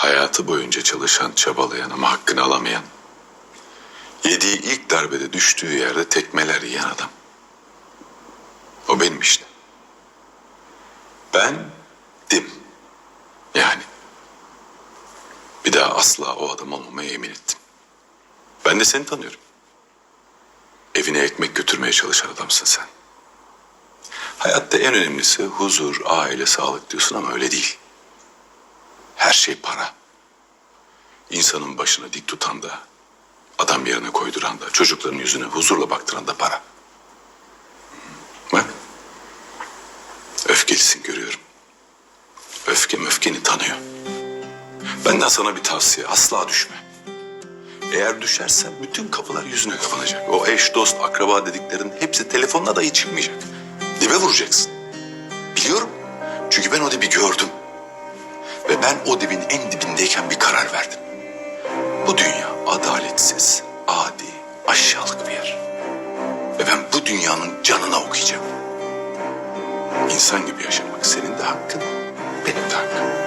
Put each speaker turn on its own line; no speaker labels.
Hayatı boyunca çalışan, çabalayan ama hakkını alamayan. Yediği ilk darbede düştüğü yerde tekmeler yiyen adam. O benim işte. Ben dim. Yani. Bir daha asla o adam olmamaya yemin ettim. Ben de seni tanıyorum. Evine ekmek götürmeye çalışan adamsın sen. Hayatta en önemlisi huzur, aile, sağlık diyorsun ama öyle değil. Şey para. İnsanın başına dik tutan da, adam yerine koyduran da, çocukların yüzüne huzurla baktıran da para. Bak. Öfkelisin görüyorum. Öfke öfkeni tanıyor. Benden sana bir tavsiye. Asla düşme. Eğer düşersen bütün kapılar yüzüne kapanacak. O eş, dost, akraba dediklerin hepsi telefonla dahi çıkmayacak. Dibe vuracaksın. Biliyorum. Çünkü ben o dibi gördüm. Ve ben o dibin en dibindeyken bir karar verdim. Bu dünya adaletsiz, adi, aşağılık bir yer. Ve ben bu dünyanın canına okuyacağım. İnsan gibi yaşamak senin de hakkın, benim de hakkım.